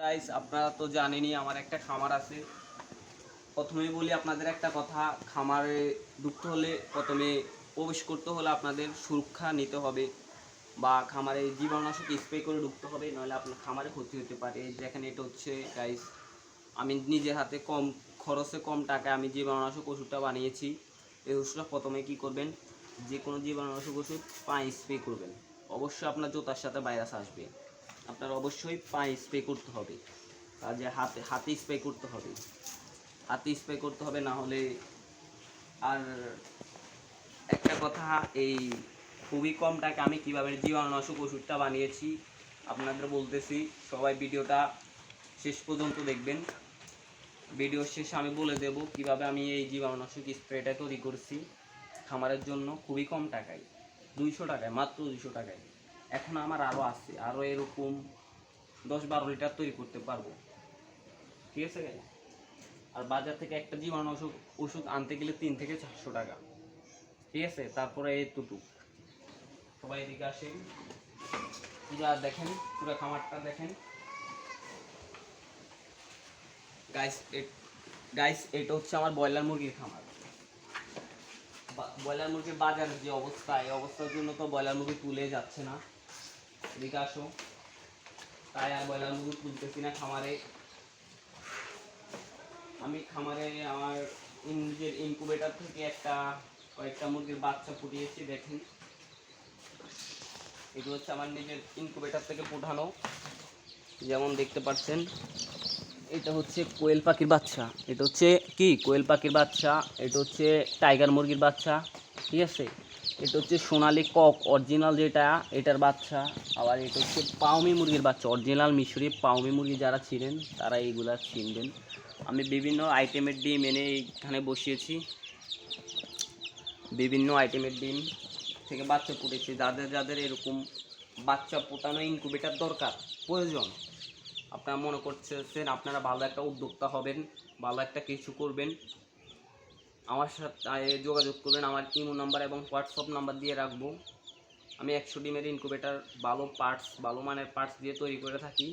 Guys আপনারা তো জানেনই, আমার একটা খামার আছে। প্রথমেই বলি আপনাদের একটা কথা, খামারে ঢুকতে হলে প্রথমে প্রবেশ করতে হলে আপনাদের সুরক্ষা নিতে হবে বা খামারে জীবাণুনাশক স্প্রে করে ঢুকতে হবে, নাহলে আপনার খামারে ক্ষতি হতে পারে। দেখেন এটা হচ্ছে গাইস আমি নিজের হাতে কম খরচে কম টাকায় আমি জীবাণুনাশক ওষুধটা বানিয়েছি। এই ওষুধটা প্রথমে কি করবেন? যে কোনো জীবাণুনাশক ওষুধ পায়ে স্প্রে করবেন। অবশ্যই আপনার জোতার সাথে ভাইরাস আসবে। আপনার অবশ্যই পায়ে স্প্রে করতে হবে। যে হাতে হাতে স্প্রে করতে হবে। হাতে স্প্রে করতে হবে না হলে আর একটা কথা, এই খুবই কম টাকা আমি কীভাবে জীবাণুনাশক ওষুধটা বানিয়েছি, আপনাদের বলতেছি, সবাই ভিডিওটা শেষ পর্যন্ত দেখবেন। ভিডিও শেষে আমি বলে দেব কীভাবে আমি এই জীবাণুনাশক স্প্রেটা তৈরি করছি। খামারের জন্য খুবই কম টাকায়, দুইশো টাকায়, মাত্র দুইশো টাকায়। এখন আমার আরও আছে আরও এরকম দশ বারো লিটার তৈরি করতে পারব। ঠিক আছে? আর বাজার থেকে একটা জীবাণুনাশক ওষুধ ওষুধ আনতে গেলে তিন থেকে চারশো টাকা। ঠিক আছে? তারপরে এই টুটু সবাই এদিকে আসেন। পুরা দেখেন, পুরো খামারটা দেখেন। গাইস গাইস, এটা হচ্ছে আমার ব্রয়লার মুরগির খামার। ব্রয়লার মুরগির বাজারের যে অবস্থা, এই অবস্থার জন্য তো ব্রয়লার মুরগি তুলে যাচ্ছে না। এদিকে আসো। তাই আর ব্রয়লার মুরগি তুলতেছি না খামারে। আমি খামারে আমার নিজের ইনকুবেটর থেকে একটা কয়েকটা মুরগির বাচ্চা ফুটিয়েছি, দেখেন। এগুলো হচ্ছে আমার নিজের ইনকুবেটর থেকে ফুটানো যেমন দেখতে পাচ্ছেন, এটা হচ্ছে কোয়েল পাখির বাচ্চা। এটা হচ্ছে কি? কোয়েল পাখির বাচ্চা, এটা হচ্ছে টাইগার মুরগির বাচ্চা। ঠিক আছে? এটা হচ্ছে সোনালি কক অরিজিনাল যেটা, এটার বাচ্চা। আবার এটা হচ্ছে পাউমি মুরগির বাচ্চা অরিজিনাল মিশরি পাউমি মুরগি যারা ছিলেন, তারা এইগুলা চিনবেন। আমি বিভিন্ন আইটেমের ডিম এনে এইখানে বসিয়েছি। বিভিন্ন আইটেমের ডিম থেকে বাচ্চা ফুটেছে যাদের যাদের এরকম বাচ্চা ফোটানো ইনকুবেটার দরকার, প্রয়োজন, আপনারা মনে করতেছেন আপনারা ভালো একটা উদ্যোক্তা হবেন, ভালো একটা কিছু করবেন। আমার সাথে যোগাযোগ করবেন। আমার ইমো নাম্বার এবং হোয়াটসঅ্যাপ নাম্বার দিয়ে রাখব। আমি একশো ডিমের ইনকুবেটার ভালো পার্টস ভালো মানের পার্টস দিয়ে তৈরি করে থাকি।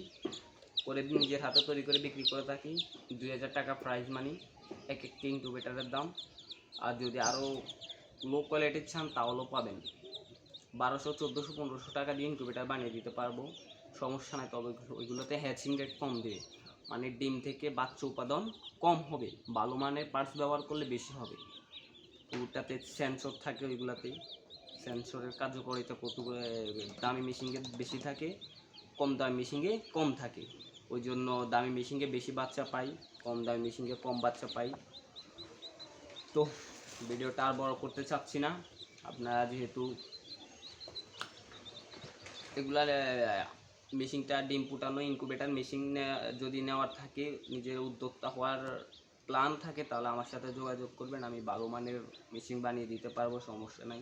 করে নিজের হাতে তৈরি করে বিক্রি করে থাকি। দুই হাজার টাকা প্রাইস মানি এক একটি ইনকুবেটারের দাম। আর যদি আরও লো কোয়ালিটির চান, তাহলেও পাবেন। বারোশো, চোদ্দোশো, পনেরোশো টাকা দিয়ে ইনকুবেটার বানিয়ে দিতে পারব। সমস্যা নাই, তবে ওইগুলোতে হ্যাচিং রেট কম দেবে। মানে ডিম থেকে বাচ্চা উৎপাদন কম হবে, ভালো মানের পার্টস ব্যবহার করলে বেশি হবে। ওটাতে সেন্সর থাকে ওইগুলাতেই। সেন্সরের কার্যকারিতা কত দামি মেশিনে বেশি থাকে, কম দামি মেশিনে কম থাকে। ওই জন্য দামি মেশিনে বেশি বাচ্চা পাই, কম দামি মেশিনে কম বাচ্চা পাই। তো ভিডিওটা আর বড় করতে চাচ্ছি না। আপনারা যেহেতু এগুলা মেশিনটা ডিম ফুটানো ইনকুবেটার মেশিন যদি নেওয়ার থাকে, নিজের উদ্যোক্তা হওয়ার প্ল্যান থাকে, তাহলে আমার সাথে যোগাযোগ করবেন, আমি ভালো মানের মেশিন বানিয়ে দিতে পারব, সমস্যা নাই।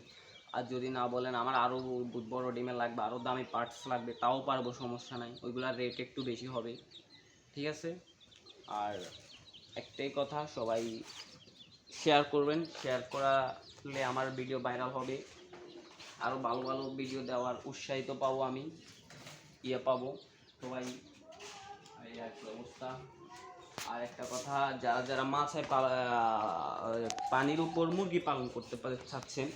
আর যদি না বলেন, আমার আরও বড় ডিমের লাগবে আরও দামি পার্টস লাগবে, তাও পারব, সমস্যা নাই। ওইগুলার রেট একটু বেশি হবে। ঠিক আছে? আর একটাই কথা, সবাই শেয়ার করবেন। শেয়ার করালে আমার ভিডিও ভাইরাল হবে। আরও ভালো ভালো ভিডিও দেওয়ার উৎসাহিত পাবো আমি। ইয়ে পাবো। সবাই এই অবস্থা। আর একটা কথা, যারা যারা মাছায় পানির উপর মুরগি পালন করতে চাচ্ছেন,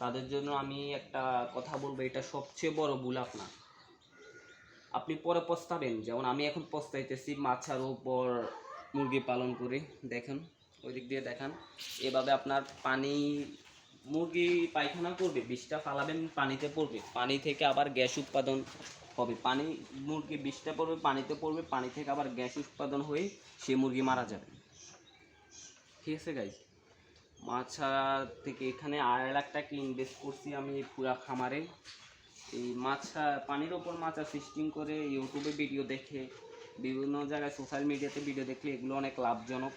তাদের জন্য আমি একটা কথা বলব, এটা সবচেয়ে বড় ভুল আপনার। আপনি পরে পস্তাবেন, যেমন আমি এখন পস্তাইতেছি মাছার উপর মুরগি পালন করে, দেখেন ওই দিক দিয়ে দেখান। এভাবে আপনার পানি, মুরগি পায়খানা করবে, বিষটা ফালাবেন পানিতে পড়বে। পানি থেকে আবার গ্যাস উৎপাদন হবে। পানি, মুরগি বিষটা পড়বে, পানিতে পড়বে, পানি থেকে আবার গ্যাস উৎপাদন হয়ে সে মুরগি মারা যাবে। ঠিক আছে গাইজ মাছা থেকে এখানে আড়াই লাখ টাকা ইনভেস্ট করছি আমি পুরা খামারে। এই মাছা, পানির ওপর মাছা সিস্টেম করে ইউটিউবে ভিডিও দেখে, বিভিন্ন জায়গায় সোশ্যাল মিডিয়াতে ভিডিও দেখলে এগুলো অনেক লাভজনক।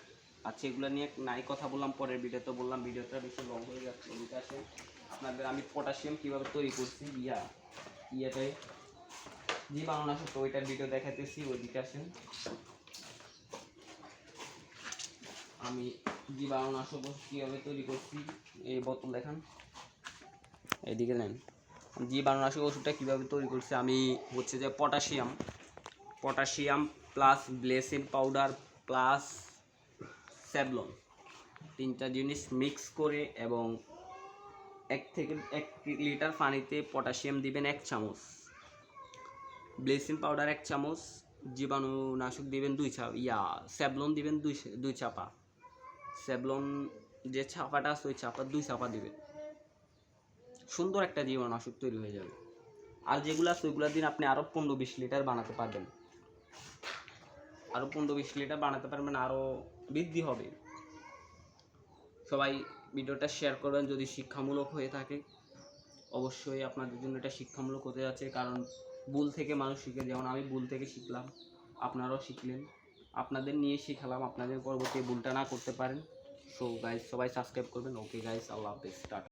আচ্ছা এগুলো নিয়ে নাই কথা বললাম, পরের ভিডিওতে বললাম ভিডিওটা বেশি লং হয়ে যাচ্ছে আপনাদের, আমি পটাশিয়াম কীভাবে তৈরি করছি? ইয়া, ইয়েতে জীবাণুনাশক তো ওইটার ভিডিও দেখাতেছি ওইদিকে আসেন। আমি জীবাণুনাশক কীভাবে তৈরি করছি, এই বোতল দেখান। এইদিকে নেন। জীবাণুনাশক ওষুধটা কীভাবে তৈরি করছি, আমি হচ্ছে যে potassium. Potassium plus bleaching powder plus Savlon তিনটা জিনিস মিক্স করে এবং এক থেকে এক লিটার পানিতে পটাশিয়াম দিবেন এক চামচ। ব্লেসিং পাউডার এক চামচ জীবাণুনাশক দিবেন দুই চা ইয়া স্যাভলন দিবেন দুই দুই চাপা। স্যাভলন যে চাপাটা আছে, ওই চাপা দুই চাপা দিবেন। সুন্দর একটা জীবাণুনাশক তৈরি হয়ে যাবে। আর যেগুলো আছে, ওইগুলো দিন আপনি আরও পনেরো বিশ লিটার বানাতে পারবেন। আরও পনেরো বিশ লিটার বানাতে পারবেন আরও বৃদ্ধি হবে। সবাই ভিডিওটা শেয়ার করবেন যদি শিক্ষামূলক হয়ে থাকে। অবশ্যই আপনাদের জন্য এটা শিক্ষামূলক হতে যাচ্ছে, কারণ ভুল থেকে মানুষ শিখে, যেমন আমি ভুল থেকে শিখলাম, আপনারাও শিখলেন। আপনাদের নিয়ে শিখালাম, আপনাদের পরবর্তী ভুলটা না করতে পারেন। সো গাইজ সবাই সাবস্ক্রাইব করবেন। ওকে গাইজ আল্লাহ হাফেজ, টাটা।